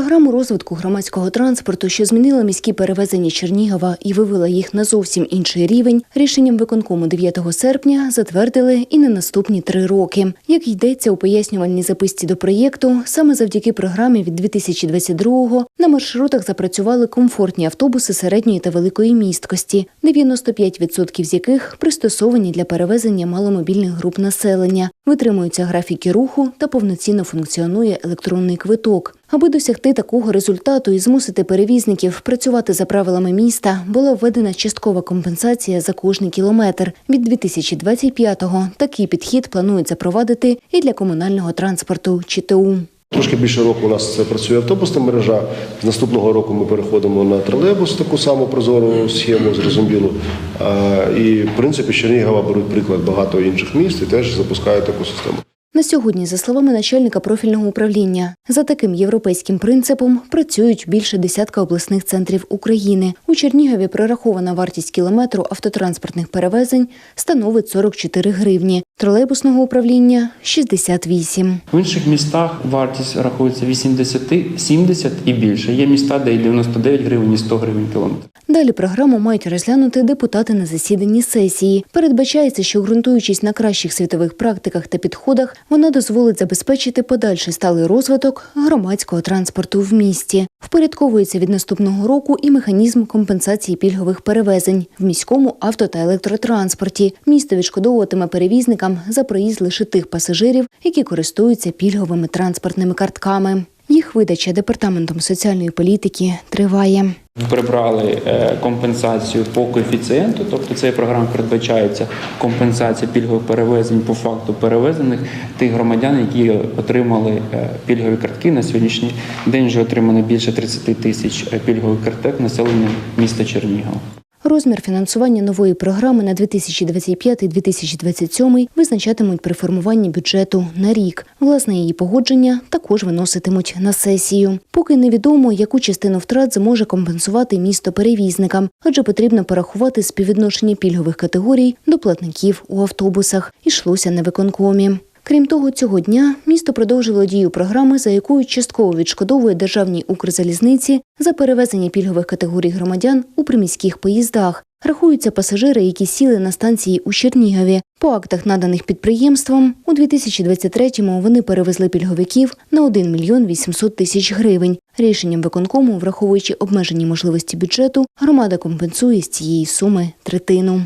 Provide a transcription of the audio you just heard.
Програму розвитку громадського транспорту, що змінила міські перевезення Чернігова і вивела їх на зовсім інший рівень, рішенням виконкому 9 серпня затвердили і на наступні три роки. Як йдеться у пояснювальній записці до проєкту, саме завдяки програмі від 2022-го на маршрутах запрацювали комфортні автобуси середньої та великої місткості, 95% з яких пристосовані для перевезення маломобільних груп населення, витримуються графіки руху та повноцінно функціонує електронний квиток. Аби досягти такого результату і змусити перевізників працювати за правилами міста, була введена часткова компенсація за кожний кілометр. Від 2025-го такий підхід планують запровадити і для комунального транспорту ЧТУ. Трошки більше року у нас працює автобусна мережа. З наступного року ми переходимо на тролейбус, таку саму прозору схему, зрозумілу. А, І в принципі з Чернігова беруть приклад багато інших міст і теж запускають таку систему. На сьогодні, за словами начальника профільного управління, за таким європейським принципом працюють більше десятка обласних центрів України. У Чернігові прорахована вартість кілометру автотранспортних перевезень становить 44 гривні, тролейбусного управління 68. В інших містах вартість рахується 80, 70 і більше. Є міста, де і 99 гривень, і 100 гривень кілометр. Далі програму мають розглянути депутати на засіданні сесії. Передбачається, що ґрунтуючись на кращих світових практиках та підходах, вона дозволить забезпечити подальший сталий розвиток громадського транспорту в місті. Впорядковується від наступного року і механізм компенсації пільгових перевезень в міському авто та електротранспорті. Місто відшкодовуватиме перевізникам за проїзд лише тих пасажирів, які користуються пільговими транспортними картками. Їх видача департаментом соціальної політики триває. Прибрали е, компенсацію по коефіцієнту, тобто цією програмою передбачається компенсація пільгових перевезень по факту перевезених тих громадян, які отримали е, пільгові картки на сьогоднішній день. Вже отримано більше 30 тисяч е, пільгових карток населенням міста Чернігова. Розмір фінансування нової програми на 2025-2027 визначатимуть при формуванні бюджету на рік. Власне, її погодження також виноситимуть на сесію. Поки невідомо, яку частину втрат зможе компенсувати місто перевізникам, адже потрібно порахувати співвідношення пільгових категорій до платників у автобусах. Ішлося на виконкомі. Крім того, цього дня місто продовжило дію програми, за якою частково відшкодовує державній Укрзалізниці за перевезення пільгових категорій громадян у приміських поїздах. Рахуються пасажири, які сіли на станції у Чернігові. По актах, наданих підприємством, у 2023-му вони перевезли пільговиків на 1 мільйон 800 тисяч гривень. Рішенням виконкому, враховуючи обмежені можливості бюджету, громада компенсує з цієї суми третину.